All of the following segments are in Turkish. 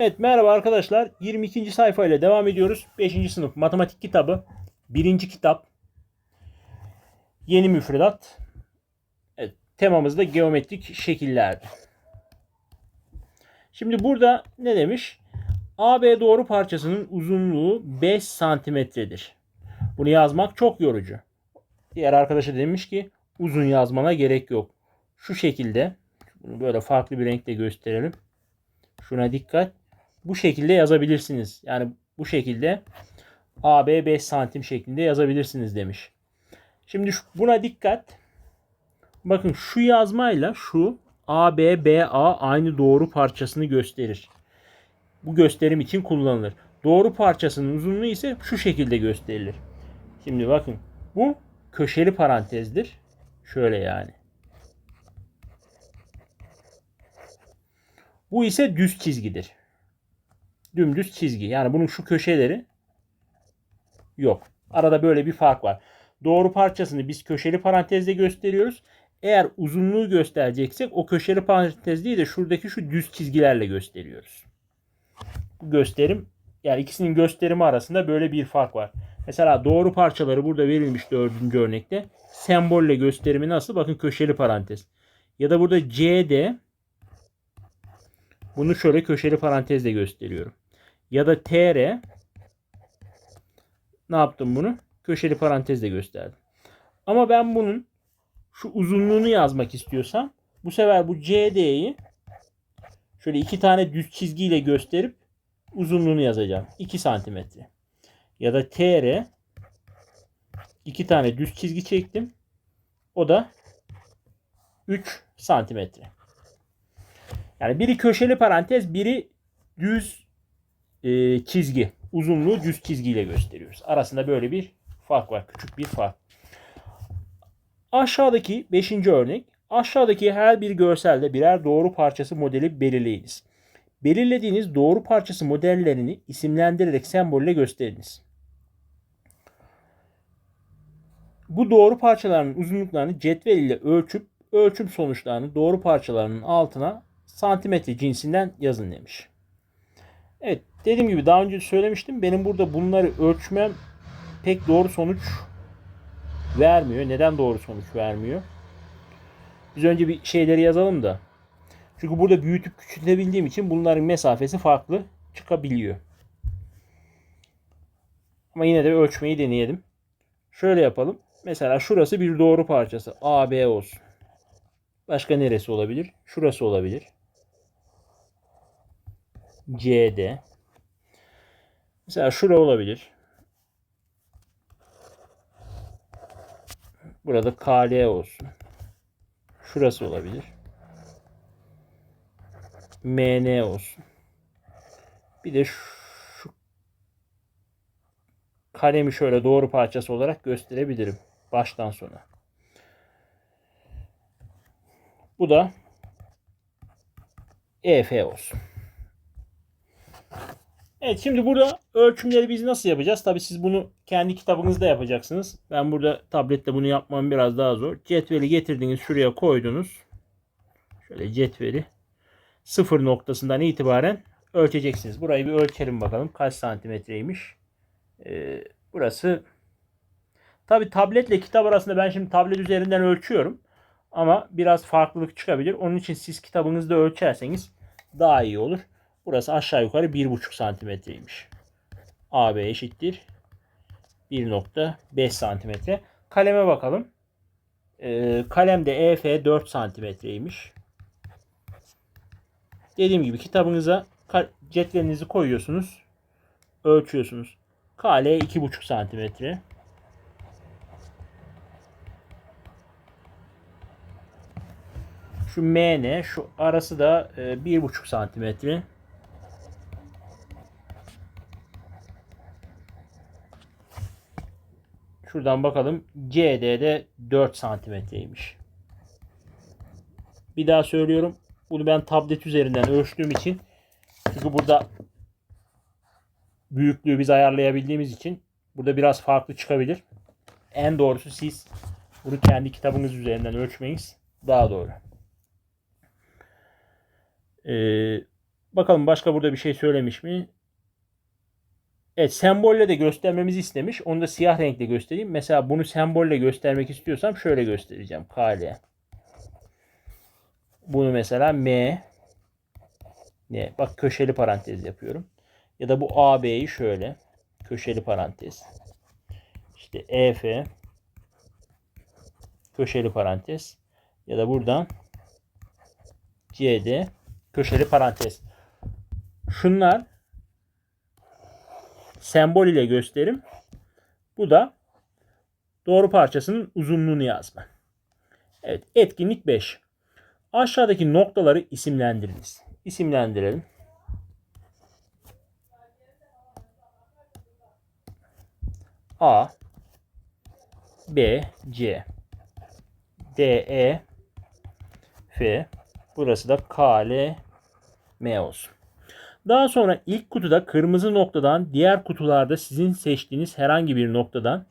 Evet merhaba arkadaşlar. 22. sayfa ile devam ediyoruz. 5. sınıf matematik kitabı. 1. kitap. Yeni müfredat. Evet, temamız da geometrik şekillerdi. Şimdi burada ne demiş? AB doğru parçasının uzunluğu 5 santimetredir. Bunu yazmak çok yorucu. Diğer arkadaşa demiş ki uzun yazmana gerek yok. Şu şekilde bunu böyle farklı bir renkle gösterelim. Şuna dikkat. Bu şekilde yazabilirsiniz. Yani bu şekilde AB 5 santim şeklinde yazabilirsiniz demiş. Şimdi buna dikkat. Bakın şu yazmayla şu AB BA aynı doğru parçasını gösterir. Bu gösterim için kullanılır. Doğru parçasının uzunluğu ise şu şekilde gösterilir. Şimdi bakın bu köşeli parantezdir. Şöyle yani. Bu ise düz çizgidir. Dümdüz çizgi. Yani bunun şu köşeleri yok. Arada böyle bir fark var. Doğru parçasını biz köşeli parantezle gösteriyoruz. Eğer uzunluğu göstereceksek o köşeli parantez değil de şuradaki şu düz çizgilerle gösteriyoruz. Bu gösterim yani ikisinin gösterimi arasında böyle bir fark var. Mesela doğru parçaları burada verilmiş dördüncü örnekte. Sembolle gösterimi nasıl? Bakın köşeli parantez. Ya da burada CD bunu şöyle köşeli parantezle gösteriyorum. Ya da TR ne yaptım bunu? Köşeli parantezle gösterdim. Ama ben bunun şu uzunluğunu yazmak istiyorsam bu sefer bu CD'yi şöyle iki tane düz çizgiyle gösterip uzunluğunu yazacağım. 2 santimetre. Ya da TR iki tane düz çizgi çektim. O da 3 santimetre. Yani biri köşeli parantez, biri düz e, çizgi. Uzunluğu düz çizgiyle gösteriyoruz. Arasında böyle bir fark var. Küçük bir fark. Aşağıdaki 5. örnek. Aşağıdaki her bir görselde birer doğru parçası modeli belirleyiniz. Belirlediğiniz doğru parçası modellerini isimlendirerek sembolle gösteriniz. Bu doğru parçaların uzunluklarını cetvel ile ölçüp ölçüm sonuçlarını doğru parçalarının altına santimetre cinsinden yazın demiş. Evet dediğim gibi daha önce söylemiştim. Benim burada bunları ölçmem pek doğru sonuç vermiyor. Neden doğru sonuç vermiyor? Biz önce bir şeyleri yazalım da. Çünkü burada büyütüp küçültebildiğim için bunların mesafesi farklı çıkabiliyor. Ama yine de ölçmeyi deneyelim. Şöyle yapalım. Mesela şurası bir doğru parçası. AB olsun. Başka neresi olabilir? Şurası olabilir. CD. Mesela şura olabilir. Burada KL olsun. Şurası olabilir. MN olsun. Bir de şu kalemi şöyle doğru parçası olarak gösterebilirim. Baştan sona. Bu da EF olsun. Evet şimdi burada ölçümleri biz nasıl yapacağız? Tabi siz bunu kendi kitabınızda yapacaksınız. Ben burada tablette bunu yapmam biraz daha zor. Cetveli getirdiniz şuraya koydunuz. Şöyle cetveli sıfır noktasından itibaren ölçeceksiniz. Burayı bir ölçelim bakalım kaç santimetreymiş. Ee, burası tabi tabletle kitap arasında ben şimdi tablet üzerinden ölçüyorum. Ama biraz farklılık çıkabilir. Onun için siz kitabınızda ölçerseniz daha iyi olur. Burası aşağı yukarı 1,5 santimetreymiş. AB eşittir 1.5 santimetre. Kaleme bakalım. Ee, kalem de EF 4 santimetreymiş. Dediğim gibi kitabınıza cetvelinizi koyuyorsunuz. Ölçüyorsunuz. KL 2,5 santimetre. Şu MN şu arası da e, 1,5 santimetre. Şuradan bakalım. CD'de 4 santimetreymiş. Bir daha söylüyorum. Bunu ben tablet üzerinden ölçtüğüm için çünkü burada büyüklüğü biz ayarlayabildiğimiz için burada biraz farklı çıkabilir. En doğrusu siz bunu kendi kitabınız üzerinden ölçmeniz daha doğru. Ee, Bakalım başka burada bir şey söylemiş mi? Evet sembolle de göstermemizi istemiş. Onu da siyah renkle göstereyim. Mesela bunu sembolle göstermek istiyorsam şöyle göstereceğim. KL. Bunu mesela M ne? Bak köşeli parantez yapıyorum. Ya da bu AB'yi şöyle köşeli parantez. İşte EF köşeli parantez ya da buradan CD köşeli parantez. Şunlar sembol ile gösterim. Bu da doğru parçasının uzunluğunu yazma. Evet, etkinlik 5. Aşağıdaki noktaları isimlendiriniz. İsimlendirelim. A B C D E F Burası da K L M olsun. Daha sonra ilk kutuda kırmızı noktadan diğer kutularda sizin seçtiğiniz herhangi bir noktadan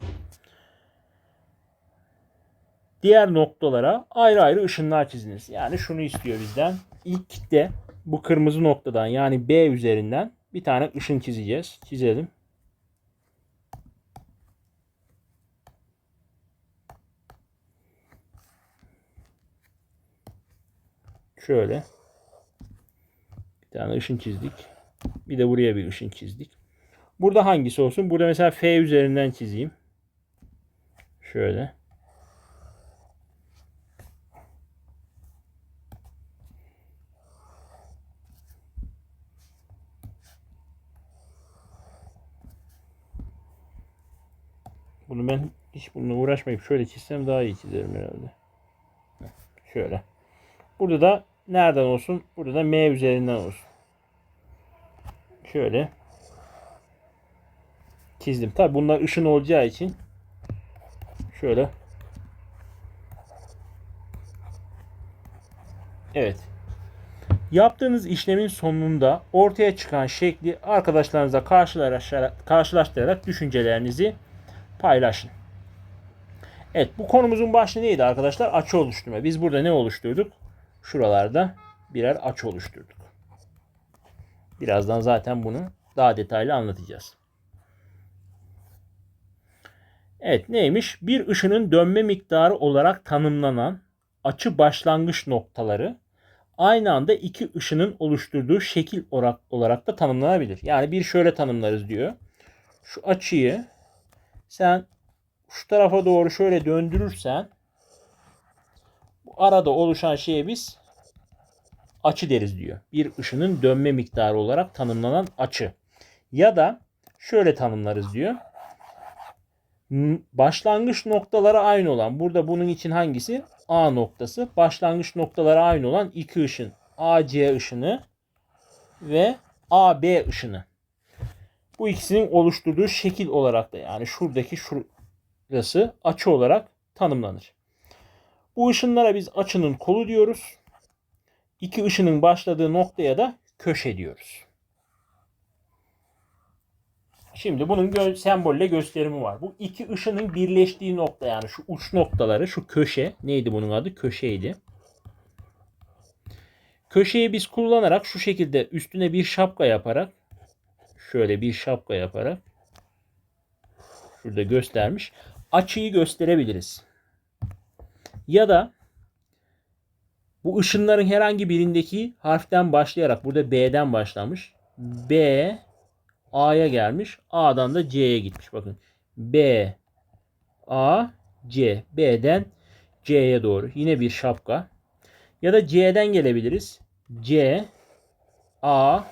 diğer noktalara ayrı ayrı ışınlar çiziniz. Yani şunu istiyor bizden. İlk de bu kırmızı noktadan yani B üzerinden bir tane ışın çizeceğiz. Çizelim. Şöyle. Bir tane ışın çizdik. Bir de buraya bir ışın çizdik. Burada hangisi olsun? Burada mesela F üzerinden çizeyim. Şöyle. Bunu ben hiç bununla uğraşmayıp şöyle çizsem daha iyi çizerim herhalde. Şöyle. Burada da nereden olsun? Burada da M üzerinden olsun. Şöyle. Çizdim. Tabi bunlar ışın olacağı için şöyle. Evet. Yaptığınız işlemin sonunda ortaya çıkan şekli karşılaştırarak, karşılaştırarak düşüncelerinizi paylaşın. Evet bu konumuzun başlığı neydi arkadaşlar? Açı oluşturma. Biz burada ne oluşturduk? Şuralarda birer açı oluşturduk. Birazdan zaten bunu daha detaylı anlatacağız. Evet neymiş? Bir ışının dönme miktarı olarak tanımlanan açı başlangıç noktaları aynı anda iki ışının oluşturduğu şekil olarak, da tanımlanabilir. Yani bir şöyle tanımlarız diyor. Şu açıyı sen şu tarafa doğru şöyle döndürürsen arada oluşan şeye biz açı deriz diyor. Bir ışının dönme miktarı olarak tanımlanan açı. Ya da şöyle tanımlarız diyor. Başlangıç noktaları aynı olan. Burada bunun için hangisi? A noktası. Başlangıç noktaları aynı olan iki ışın. AC ışını ve AB ışını. Bu ikisinin oluşturduğu şekil olarak da yani şuradaki şurası açı olarak tanımlanır. Bu ışınlara biz açının kolu diyoruz. İki ışının başladığı noktaya da köşe diyoruz. Şimdi bunun gö sembolle gösterimi var. Bu iki ışının birleştiği nokta yani şu uç noktaları şu köşe neydi bunun adı? Köşeydi. Köşeyi biz kullanarak şu şekilde üstüne bir şapka yaparak şöyle bir şapka yaparak şurada göstermiş açıyı gösterebiliriz. Ya da bu ışınların herhangi birindeki harften başlayarak burada B'den başlamış. B A'ya gelmiş. A'dan da C'ye gitmiş. Bakın. B A C B'den C'ye doğru. Yine bir şapka. Ya da C'den gelebiliriz. C A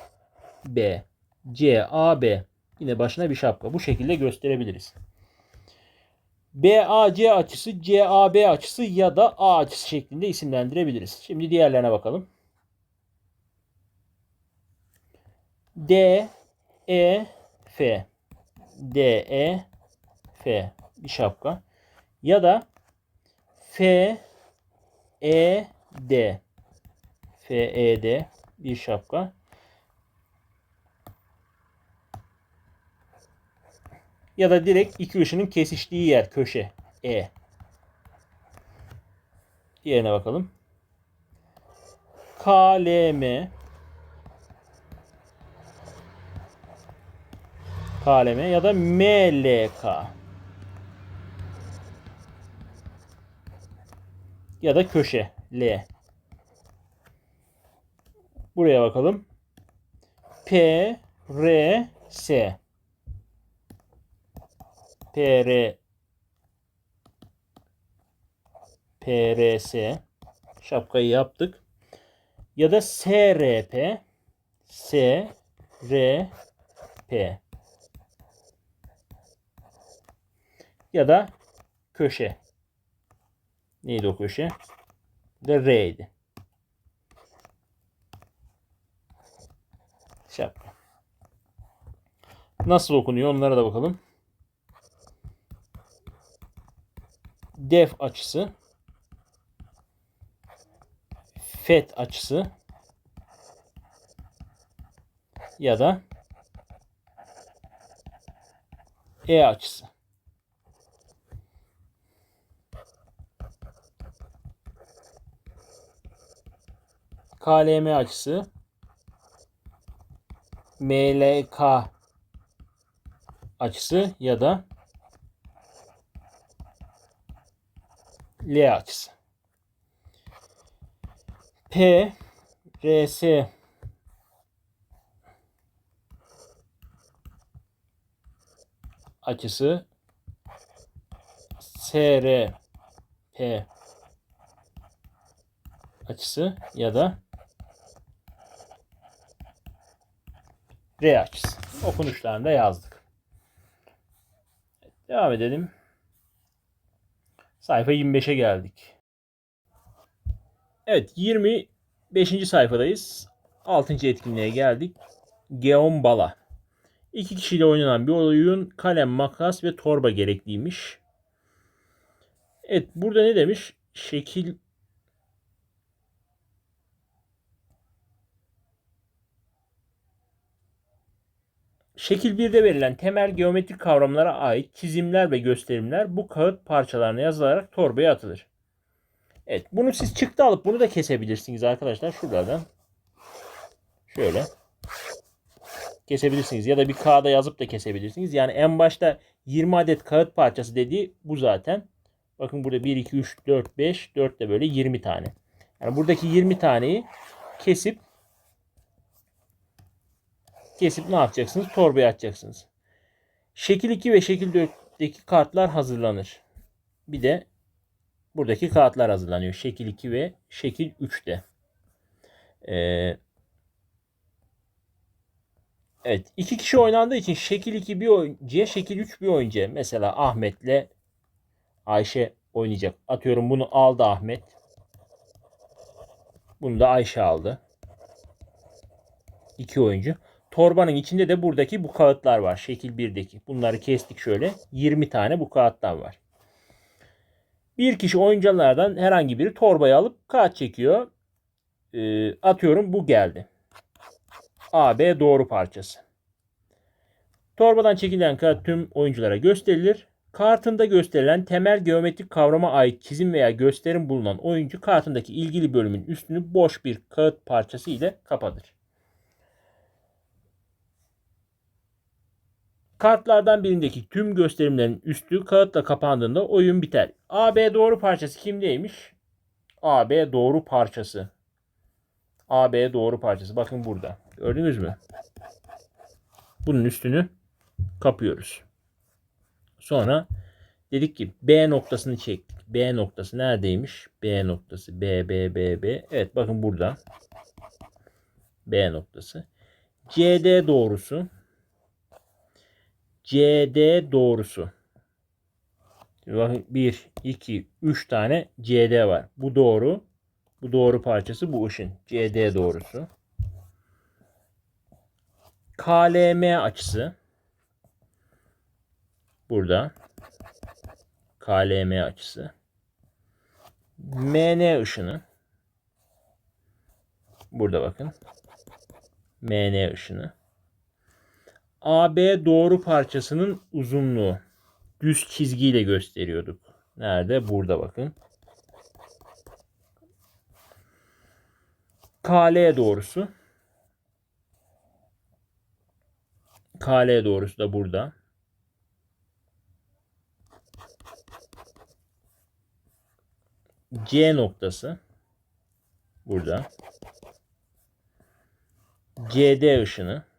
B C A B. Yine başına bir şapka. Bu şekilde gösterebiliriz. BAC açısı, CAB açısı ya da A açısı şeklinde isimlendirebiliriz. Şimdi diğerlerine bakalım. D, E, F. D, E, F. Bir şapka. Ya da F, E, D. F, E, D. Bir şapka. ya da direkt iki ışının kesiştiği yer köşe E. Diğerine bakalım. KLM KLM ya da MLK ya da köşe L. Buraya bakalım. P R S P R P R S şapkayı yaptık. Ya da S R P S R P ya da köşe. Neydi o köşe? De R'ydi. Şapka. Nasıl okunuyor onlara da bakalım. Def açısı. Fet açısı. Ya da E açısı. KLM açısı MLK açısı ya da L açısı. P RS açısı SR P açısı ya da R açısı. Okunuşlarını da yazdık. Devam edelim. Sayfa 25'e geldik. Evet 25. sayfadayız. 6. etkinliğe geldik. Geon Bala. İki kişiyle oynanan bir oyun kalem, makas ve torba gerekliymiş. Evet burada ne demiş? Şekil Şekil 1'de verilen temel geometrik kavramlara ait çizimler ve gösterimler bu kağıt parçalarına yazılarak torbaya atılır. Evet bunu siz çıktı alıp bunu da kesebilirsiniz arkadaşlar şuralardan. Şöyle. Kesebilirsiniz ya da bir kağıda yazıp da kesebilirsiniz. Yani en başta 20 adet kağıt parçası dediği bu zaten. Bakın burada 1, 2, 3, 4, 5, 4 de böyle 20 tane. Yani buradaki 20 taneyi kesip kesip ne yapacaksınız? Torbaya atacaksınız. Şekil 2 ve şekil 4'teki kartlar hazırlanır. Bir de buradaki kağıtlar hazırlanıyor. Şekil 2 ve şekil 3'te. Ee, evet. iki kişi oynandığı için şekil 2 bir oyuncuya, şekil 3 bir oyuncuya. Mesela Ahmet'le Ayşe oynayacak. Atıyorum bunu aldı Ahmet. Bunu da Ayşe aldı. İki oyuncu. Torbanın içinde de buradaki bu kağıtlar var. Şekil 1'deki. Bunları kestik şöyle. 20 tane bu kağıtlar var. Bir kişi oyunculardan herhangi biri torbayı alıp kağıt çekiyor. Ee, atıyorum bu geldi. AB doğru parçası. Torbadan çekilen kağıt tüm oyunculara gösterilir. Kartında gösterilen temel geometrik kavrama ait çizim veya gösterim bulunan oyuncu kartındaki ilgili bölümün üstünü boş bir kağıt parçası ile kapatır. Kartlardan birindeki tüm gösterimlerin üstü kağıtla kapandığında oyun biter. AB doğru parçası kimdeymiş? AB doğru parçası. AB doğru parçası. Bakın burada. Gördünüz mü? Bunun üstünü kapıyoruz. Sonra dedik ki B noktasını çektik. B noktası neredeymiş? B noktası. B, B, B, B. Evet bakın burada. B noktası. CD doğrusu. CD doğrusu. Bakın 1, 2, 3 tane CD var. Bu doğru. Bu doğru parçası bu ışın. CD doğrusu. KLM açısı. Burada. KLM açısı. MN ışını. Burada bakın. MN ışını. AB doğru parçasının uzunluğu. Düz çizgiyle gösteriyorduk. Nerede? Burada bakın. KL doğrusu. KL doğrusu da burada. C noktası burada. CD ışını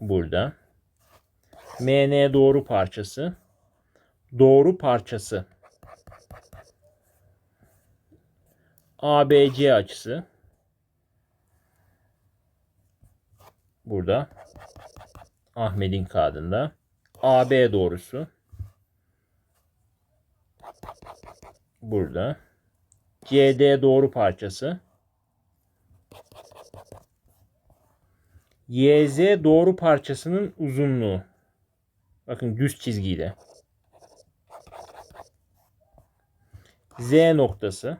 burada. MN doğru parçası. Doğru parçası. ABC açısı. Burada. Ahmet'in kağıdında. AB doğrusu. Burada. CD doğru parçası YZ doğru parçasının uzunluğu. Bakın düz çizgiyle. Z noktası.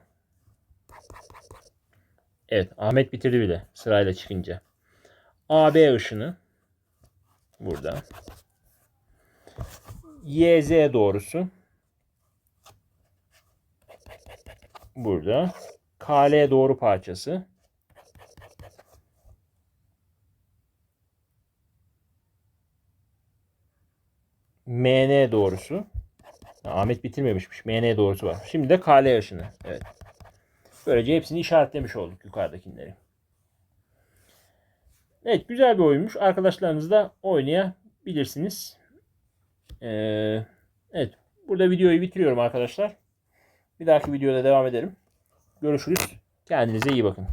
Evet Ahmet bitirdi bile sırayla çıkınca. AB ışını. Burada. YZ doğrusu. Burada. KL doğru parçası. MN doğrusu. Ahmet bitirmemişmiş. MN doğrusu var. Şimdi de KL ışını. Evet. Böylece hepsini işaretlemiş olduk yukarıdakileri. Evet güzel bir oyunmuş. Arkadaşlarınızla oynayabilirsiniz. Ee, evet. Burada videoyu bitiriyorum arkadaşlar. Bir dahaki videoda devam edelim. Görüşürüz. Kendinize iyi bakın.